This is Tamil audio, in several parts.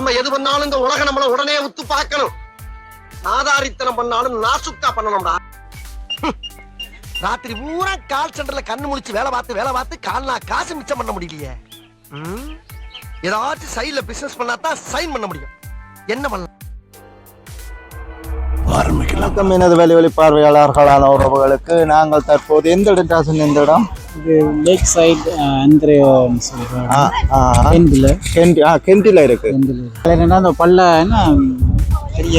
நம்ம எது பண்ணாலும் இந்த உலகம் நம்மள உடனே உத்து பார்க்கணும். நாதாரித்தனம் பண்ணாலும் நாசுக்கா பண்ணணும்டா. ராத்திரி பூரா கால் சென்டர்ல கண்ணு முடிச்சு வேலை பார்த்து வேலை பார்த்து கால்னா காசு மிச்சம் பண்ண முடியலையே. ஏதாச்சும் சைடுல பிசினஸ் பண்ணாதான் சைன் பண்ண முடியும். என்ன பண்ணலாம்? வணக்கம். எனது வெளிவெளி பார்வையாளர்களான உறவுகளுக்கு நாங்கள் தற்போது எந்த இடம் டாசன் எந்த இடம்? இது லேக் சைட் ஆ, கெண்டில். கெண்டி ஆ கெண்டில இருக்கு. என்னன்னா அந்த பல்ல என்ன பெரிய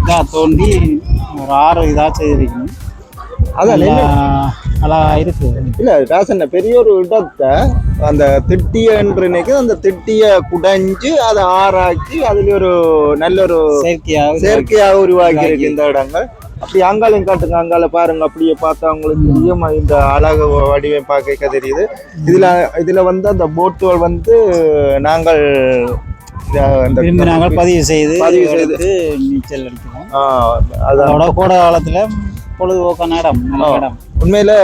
இதாக தோண்டி ஒரு ஆறு இதாக செய்திருக்கணும். அதான் நல்லா இருக்கு. இல்ல ராசன் பெரிய ஒரு இடத்தை அந்த திட்டியன்று நினைக்க அந்த திட்டிய குடைஞ்சு அதை ஆறாக்கி அதுல ஒரு நல்ல ஒரு செயற்கையாக செயற்கையாக உருவாக்கி இருக்கு இந்த இடங்கள். அப்படி அங்காலையும் காட்டுங்க அங்கால பாருங்க. அப்படியே பார்த்தா உங்களுக்கு தெரியும் இந்த அழகு வடிவம் பார்க்க தெரியுது. இதுல இதுல வந்து அந்த போட்டுகள் வந்து நாங்கள் நாங்கள் பதிவு செய்து பதிவு செய்து. நீச்சல் அடிக்கிறோம். அதான். அதோட கோடை காலத்துல நல்ல ஆ. இடம் உண்மையில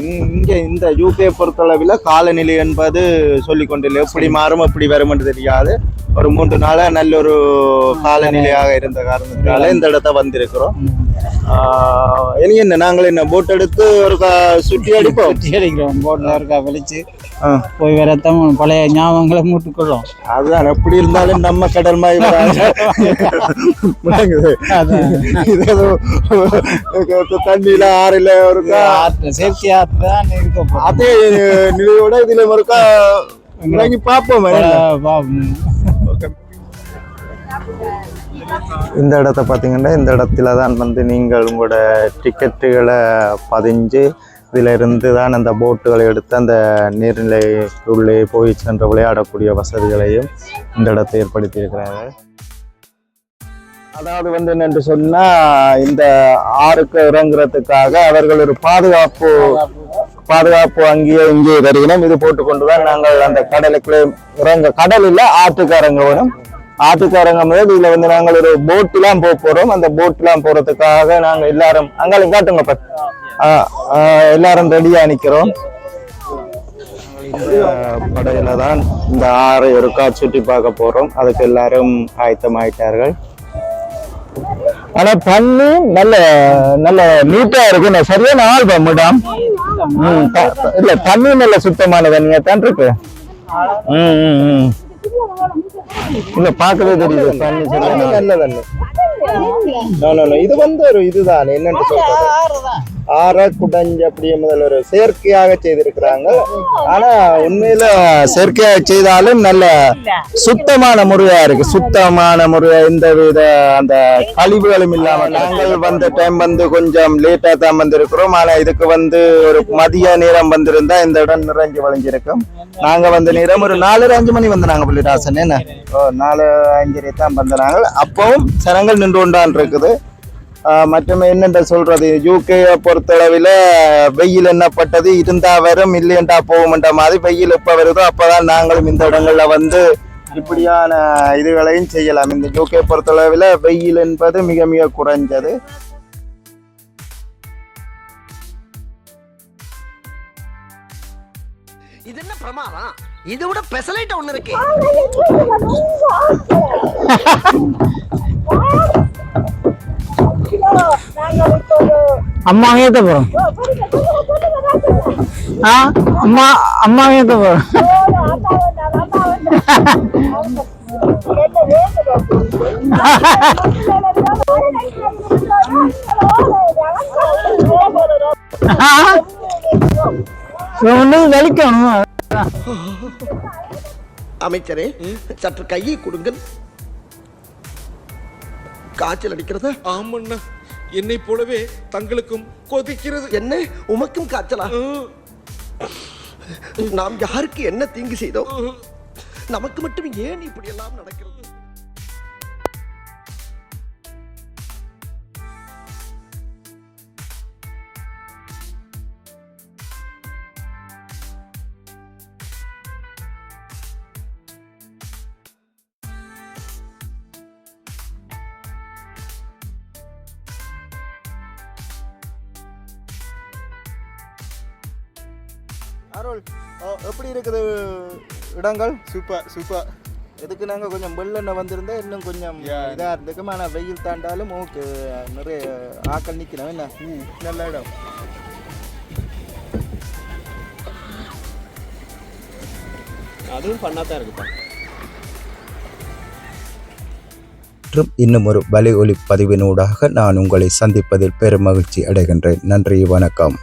இங்க- இந்த யூகே பொறுத்தளவில் காலநிலை என்பது சொல்லிக் கொண்டில்லை எப்படி மாறும் எப்படி வரும் என்று தெரியாது. ஒரு மூன்று நாளா நல்ல ஒரு காலநிலையாக இருந்த காரணத்தினால இந்த இடத்த வந்திருக்கிறோம். இனி என்ன நாங்கள் என்ன போட் எடுத்து ஒரு சுற்றி அடிப்போம்? சுற்றி அடிக்கிறோம். போட்டில் இருக்கா வெளிச்சு. போய் வரத்தான் பழைய ஞாபகங்களை மூட்டுக்கொள்ளும். அதுதான் எப்படி இருந்தாலும் நம்ம கடல் மாதிரி தண்ணியில ஆறில ஒரு கா- ஆற்று தான் இருக்க போகுது. அதே நிலையோட இதுல ஒருக்கா இறங்கி பார்ப்போம் பல பாவம். இந்த இடத்த பார்த்தீங்கன்னா இந்த இடத்துல தான் வந்து நீங்கள் உங்களோட டிக்கெட்டுகளை பதிஞ்சு இதிலிருந்து தான் அந்த போட்டுகளை எடுத்து அந்த நீர்நிலை உள்ளே போய் சென்று விளையாடக்கூடிய வசதிகளையும் இந்த இடத்தை ஏற்படுத்தியிருக்கிறாங்க. அதாவது வந்து என்னென்று சொன்னால் இந்த ஆறுக்கு இறங்குறதுக்காக அவர்கள் ஒரு பாதுகாப்பு பாதுகாப்பு அங்கேயே இங்கே வருகிறோம் இது போட்டுக்கொண்டு தான் நாங்கள் அந்த கடலுக்குள்ளே இறங்க கடல் இல்லை ஆற்றுக்கு இறங்க வேணும். ஆற்றுக்கு போது இதுல வந்து நாங்கள் ஒரு போட்டுலாம் போக போறோம். அந்த போட்டுலாம் போறதுக்காக நாங்க எல்லாரும் அங்காலும் காட்டுங்க ஆ, எல்லாரும் ரெடியா நிக்கிறோம். இந்த படையில தான் இந்த ஆறை இருக்கா சுற்றி பார்க்க போறோம். அதுக்கு எல்லாரும் ஆயத்தமாயிட்டார்கள். ஆனா தண்ணி நல்ல நல்ல நீட்டா இருக்கு சரியான ஆள் மேடம் இல்ல தண்ணி நல்ல சுத்தமான தண்ணியா தான் இருக்கு. ம், ம், ம். இல்ல பார்க்கவே தெரியுது நல்ல no. இது வந்து ஒரு இதுதான். என்னன்னு சொல்றது? ஆற குடஞ்சு அப்படியே முதல்வர் செயற்கையாக செய்திருக்கிறாங்க. ஆனா உண்மையில செயற்கையாக செய்தாலும் நல்ல சுத்தமான முறையா இருக்கு. சுத்தமான முறையா எந்த வித அந்த கழிவுகளும் இல்லாம நாங்கள் வந்த டைம் வந்து கொஞ்சம் லேட்டா தான் வந்திருக்கிறோம். ஆனா இதுக்கு வந்து ஒரு மதிய நேரம் வந்திருந்தா இந்த இடம் நிறைஞ்சு வளைஞ்சிருக்கும் நாங்க வந்த நேரம் ஒரு நாலு அஞ்சு மணி வந்து நாங்க என்ன? ஓ, நாலு அஞ்சரை தான் வந்த நாங்கள். அப்பவும் சனங்கள் நின்று கொண்டான் இருக்குது. மற்றும் என்னென்ற சொல்றது? யூகேயை பொறுத்தளவில் வெயில் என்னப்பட்டது இருந்தா வரும் இல்லையண்டா போகும்ன்ற மாதிரி வெயில் எப்போ வருதோ அப்பதான் நாங்களும் இந்த இடங்கள்ல வந்து இப்படியான இதுகளையும் செய்யலாம். இந்த யூகே பொறுத்தளவில் வெயில் என்பது மிக மிக குறைஞ்சது. இது என்ன பிரமாதம்? இதை விட பெசலைட்ட ஒண்ணு இருக்கு. அம்மா ஏத்த போறோம் ஆ? அம்மா அம்மா ஏத்த போறோம் ஒண்ணு வலிக்கணும். அமைச்சரே சற்று கையை கொடுங்கள். காய்ச்சல் அடிக்கிறதா? ஆமண்ணா. என்னை போலவே தங்களுக்கும் கொதிக்கிறது. என்ன? உமக்கும் காய்ச்சலா? நாம் யாருக்கு என்ன தீங்கு செய்தோம்? நமக்கு மட்டும் ஏன் இப்படி எல்லாம் நடக்கிறது? அருள். எப்படி இருக்குது இடங்கள்? Super super. இதுக்கு நாங்கள் கொஞ்சம் வெள்ளெண்ணெய் வந்திருந்தா இன்னும் கொஞ்சம் இதாக இருந்துக்கும் ஆனால் வெயில் தாண்டாலும் ஓகே நிறைய ஆக்கள் நிற்கணும். என்ன? நல்ல இடம். அதுவும் பண்ணாதான் இருக்குப்பா. மற்றும் இன்னும் ஒரு வலை ஒலி பதிவினூடாக நான் உங்களை சந்திப்பதில் பெரும் மகிழ்ச்சி அடைகின்றேன். நன்றி வணக்கம்.